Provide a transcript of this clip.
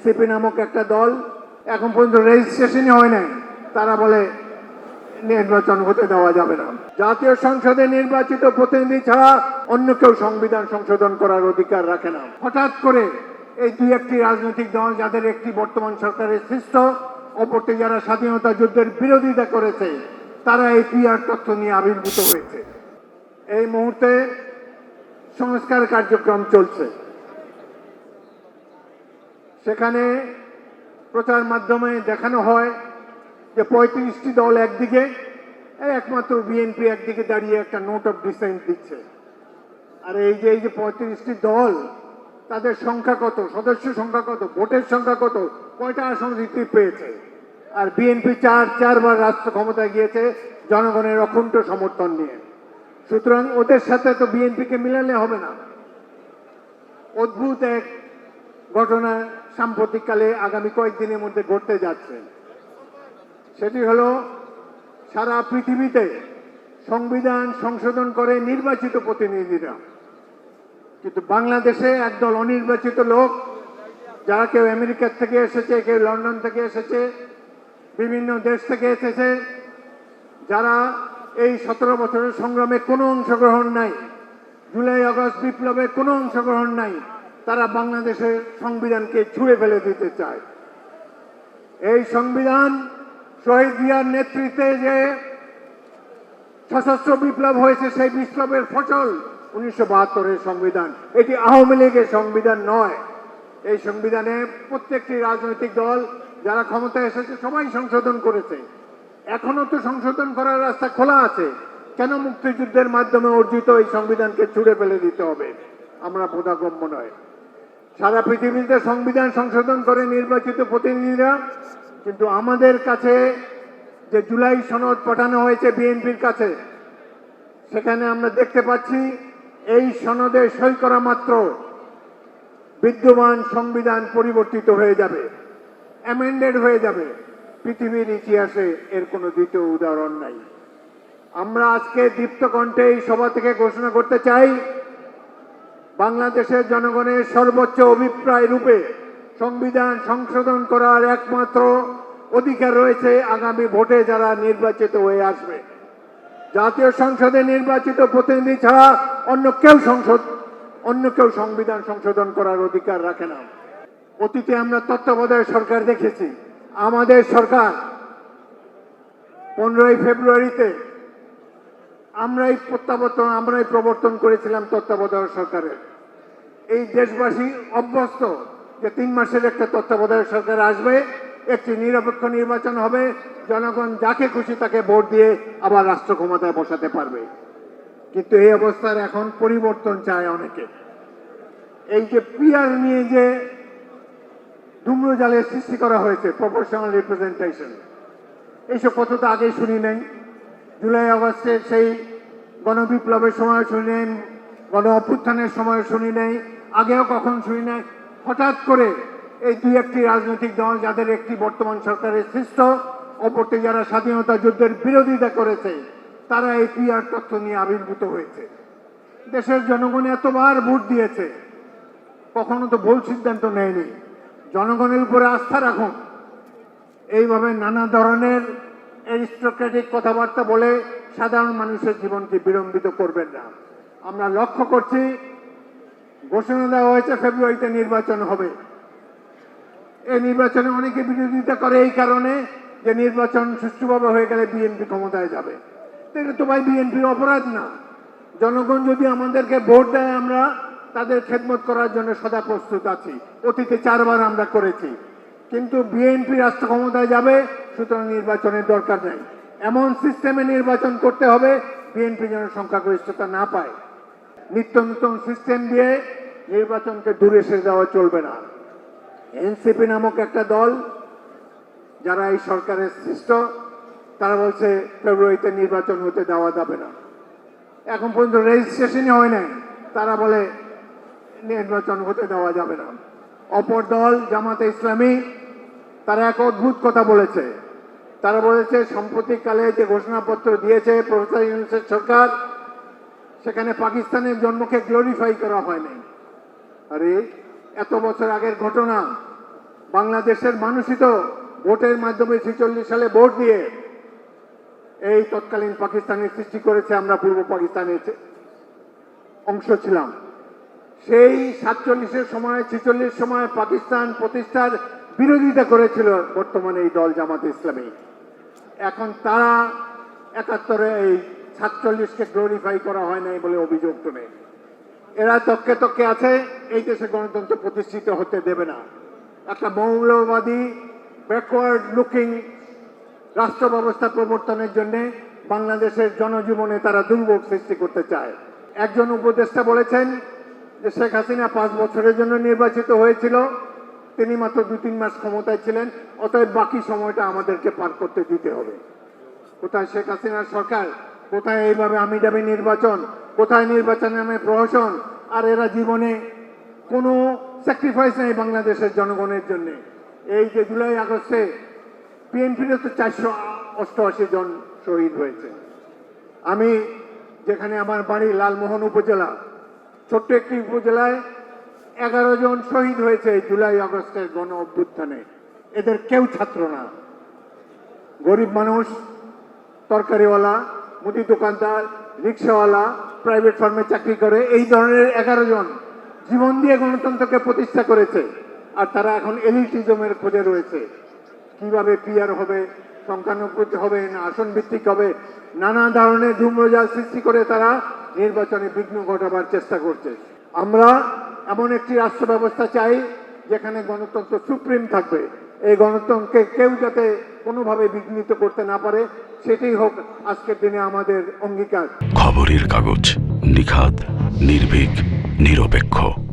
NCP নামক একটা দল এখন পর্যন্ত রেজিস্ট্রেশনই হয় নাই। তারা বলে নির্বাচন হতে দেওয়া যাবে না। জাতীয় সংসদে নির্বাচিত প্রতিনিধি ছাড়া অন্য কেউ সংবিধান সংশোধন করার অধিকার রাখে না। হঠাৎ করে এই দুই একটি রাজনৈতিক দল, যাদের একটি বর্তমান সরকারের সৃষ্ট, অপরটি যারা স্বাধীনতা যুদ্ধের বিরোধিতা করেছে, তারা এই পিআর তথ্য নিয়ে আবির্ভূত হয়েছে। এই মুহূর্তে সংস্কার কার্যক্রম চলছে। সেখানে প্রচার মাধ্যমে দেখানো হয় যে পঁয়ত্রিশটি দল একদিকে একমাত্র বিএনপি একদিকে দাঁড়িয়ে একটা নোট অফ ডিসেন্ট দিচ্ছে। আর এই যে এই যে পঁয়ত্রিশটি দল, তাদের সংখ্যা কত? সদস্য সংখ্যা কত? ভোটের সংখ্যা কত? কয়টা আসন জিতে পেয়েছে? আর বিএনপি চার, চারবার রাষ্ট্র ক্ষমতায় গিয়েছে, জনগণের অকুণ্ঠ সমর্থন নিয়ে। সুতরাং ওদের সাথে তো বিএনপিকে মিলালে হবে না। অদ্ভুত এক ঘটনা সাম্প্রতিককালে আগামী কয়েকদিনের মধ্যে ঘটতে যাচ্ছে। সেটি হলো, সারা পৃথিবীতে সংবিধান সংশোধন করে নির্বাচিত প্রতিনিধিরা। কিন্তু বাংলাদেশে একদল অনির্বাচিত লোক, যারা কেউ আমেরিকার থেকে এসেছে, কেউ লন্ডন থেকে এসেছে, বিভিন্ন দেশ থেকে এসেছে, যারা এই সতেরো বছরের সংগ্রামে কোনো অংশগ্রহণ নাই, জুলাই, আগস্ট বিপ্লবে কোনো অংশগ্রহণ নাই তারা বাংলাদেশের সংবিধানকে ছুঁড়ে ফেলে দিতে চায়। এই সংবিধান শহীদ জিয়ার নেতৃত্বে যে সশস্ত্র বিপ্লব হয়েছে, সেই বিপ্লবের ফসল উনিশশো বাহাত্তরের সংবিধান। এটি আওয়ামী লীগের সংবিধান নয়। এই সংবিধানে প্রত্যেকটি রাজনৈতিক দল যারা ক্ষমতায় এসেছে, সবাই সংশোধন করেছে। এখনও তো সংশোধন করার রাস্তা খোলা আছে। কেন মুক্তিযুদ্ধের মাধ্যমে অর্জিত এই সংবিধানকে ছুড়ে ফেলে দিতে হবে? আমরা বোধাগম্য নয়। সারা পৃথিবীতে সংবিধান সংশোধন করে নির্বাচিত প্রতিনিধিরা, কিন্তু আমাদের কাছে যে জুলাই সনদ পাঠানো হয়েছে বিএনপির কাছে, সেখানে আমরা দেখতে পাচ্ছি এই সনদে সই করা মাত্র বিদ্যমান সংবিধান পরিবর্তিত হয়ে যাবে অ্যামেন্ডেড হয়ে যাবে। পৃথিবীর ইতিহাসে এর কোনো দ্বিতীয় উদাহরণ নাই। আমরা আজকে দীপ্ত কণ্ঠে এই সভা থেকে ঘোষণা করতে চাই বাংলাদেশের জনগণের সর্বোচ্চ অভিপ্রায় রূপে সংবিধান সংশোধন করার একমাত্র অধিকার রয়েছে আগামী ভোটে যারা নির্বাচিত হয়ে আসবে। জাতীয় সংসদে নির্বাচিত প্রতিনিধি ছাড়া অন্য কেউ সংসদ অন্য কেউ সংবিধান সংশোধন করার অধিকার রাখে না। অতীতে আমরা তত্ত্বাবধায়ক সরকার দেখেছি। আমাদের সরকার পনেরোই ফেব্রুয়ারিতে আমরাই প্রত্যাবর্তন আমরাই প্রবর্তন করেছিলাম তত্ত্বাবধায়ক সরকারের। এই দেশবাসী অভ্যস্ত যে তিন মাসের একটা তত্ত্বাবধায়ক সরকার আসবে, একটি নিরপেক্ষ নির্বাচন হবে, জনগণ যাকে খুশি তাকে ভোট দিয়ে আবার রাষ্ট্র ক্ষমতায় বসাতে পারবে। কিন্তু এই অবস্থার এখন পরিবর্তন চায় অনেকে। এই যে পিয়ার নিয়ে যে ধূম্রজালের সৃষ্টি করা হয়েছে, প্রফেশনাল রিপ্রেজেন্টেশন এইসব কথা তো আগেই শুনি নাই। জুলাই আগস্টের সেই গণবিপ্লবের সময় শুনি নাই, গণ অভ্যুত্থানের সময় শুনি নাই আগেও কখন শুনি নাই। হঠাৎ করে এই দুই একটি রাজনৈতিক দল, যাদের একটি বর্তমান সরকারের সৃষ্ট, অপরটি যারা স্বাধীনতা যুদ্ধের বিরোধিতা করেছে, তারা এই পিআর তথ্য নিয়ে আবির্ভূত হয়েছে। দেশের জনগণ এতবার ভোট দিয়েছে, কখনো তো ভুল সিদ্ধান্ত নেয়নি। জনগণের উপরে আস্থা রাখুন। এইভাবে নানা ধরনের অ্যারিস্টোক্রেটিক কথাবার্তা বলে সাধারণ মানুষের জীবনকে বিলম্বিত করবেন না। আমরা লক্ষ্য করছি ঘোষণা দেওয়া হয়েছে ফেব্রুয়ারিতে নির্বাচন হবে। এই নির্বাচনে অনেকে বিরোধিতা করে এই কারণে যে নির্বাচন সুষ্ঠুভাবে হয়ে গেলে বিএনপি ক্ষমতায় যাবে। এটা তো ভাই বিএনপির অপরাধ না। জনগণ যদি আমাদেরকে ভোট দেয় আমরা, তাদের খেদমত করার জন্য সদা প্রস্তুত আছি। অতীতে চারবার আমরা করেছি। কিন্তু বিএনপি রাষ্ট্র ক্ষমতায় যাবে, সুতরাং নির্বাচনের দরকার নেই। এমন সিস্টেমে নির্বাচন করতে হবে, বিএনপি যেন সংখ্যাগরিষ্ঠতা না পায়। নিত্য নতুন সিস্টেম দিয়ে নির্বাচনকে দূরে সরে দেওয়া চলবে না। এনসিপি নামক একটা দল, যারা এই সরকারের সৃষ্ট, তারা বলছে ফেব্রুয়ারিতে নির্বাচন হতে দেওয়া যাবে না। এখন পর্যন্ত রেজিস্ট্রেশনই হয় নাই। তারা বলে নির্বাচন হতে দেওয়া যাবে না। অপর দল, জামাতে ইসলামী, তারা এক অদ্ভুত কথা বলেছে। তারা বলেছে, সাম্প্রতিককালে যে ঘোষণাপত্র দিয়েছে প্রফেসর ইউনুসের সরকার, সেখানে পাকিস্তানের জন্মকে গ্লোরিফাই করা হয় নাই। আরে, এত বছর আগের ঘটনা। বাংলাদেশের মানুষই তো ভোটের মাধ্যমে ছেচল্লিশ সালে ভোট দিয়ে এই তৎকালীন পাকিস্তানের সৃষ্টি করেছে, আমরা পূর্ব পাকিস্তানের অংশ ছিলাম। সেই সাতচল্লিশের সময়, ছেচল্লিশ সময় পাকিস্তান প্রতিষ্ঠার বিরোধিতা করেছিল বর্তমানে এই দল জামাত ইসলামী। এখন তারা একাত্তরে এই সাতচল্লিশকে গ্লোরিফাই করা হয় নাই বলে অভিযোগ তোলে। এরা তককে তককে আছে, এই দেশে গণতন্ত্র প্রতিষ্ঠিত হতে দেবে না। একটা মৌলবাদী ব্যাকওয়ার্ড লুকিং রাষ্ট্র ব্যবস্থা প্রবর্তনের জন্য বাংলাদেশের জনজীবনে তারা দুর্ভোগ সৃষ্টি করতে চায়। একজন উপদেষ্টা বলেছেন যে শেখ হাসিনা পাঁচ বছরের জন্য নির্বাচিত হয়েছিল। তিনি মাত্র দু তিন মাস ক্ষমতায় ছিলেন, অতএব বাকি সময়টা আমাদেরকে পার করতে দিতে হবে। কোথায় শেখ হাসিনার সরকার? কোথায় এইভাবে আমি দাবি নির্বাচন? কোথায় নির্বাচন নামে প্রহসন? আর এরা জীবনে কোনো স্যাক্রিফাইস নেই বাংলাদেশের জনগণের জন্য। এই যে জুলাই আগস্টে বিএনপির তো চারশো অষ্টআশি জন শহীদ হয়েছে। আমি যেখানে আমার বাড়ি লালমোহন উপজেলা, ছোট্ট একটি উপজেলায় এগারো জন শহীদ হয়েছে জুলাই আগস্টের গণ অভ্যুত্থানে। এদের কেউ ছাত্র না। গরিব মানুষ, তরকারিওয়ালা মুদি দোকানদার, রিক্সাওয়ালা প্রাইভেট ফার্মে চাকরি করে, এই ধরনের এগারো জন জীবন দিয়ে গণতন্ত্রকে প্রতিষ্ঠা করেছে আর তারা এখন এলিটিজমের খোঁজে রয়েছে। কীভাবে পিয়ার হবে সংখ্যানুপাত হবে, না আসন ভিত্তিক হবে, নানা ধরনের ধূম্রজাল সৃষ্টি করে তারা নির্বাচনে বিঘ্ন ঘটাবার চেষ্টা করছে। আমরা এমন একটি রাষ্ট্র ব্যবস্থা চাই যেখানে গণতন্ত্র সুপ্রিম থাকবে। এই গণতন্ত্রকে কেউ যাতে কোনোভাবে বিঘ্নিত করতে না পারে, সেটাই হোক আজকের দিনে আমাদের অঙ্গীকার। খবরের কাগজ নিখাদ, নির্ভীক, নিরপেক্ষ।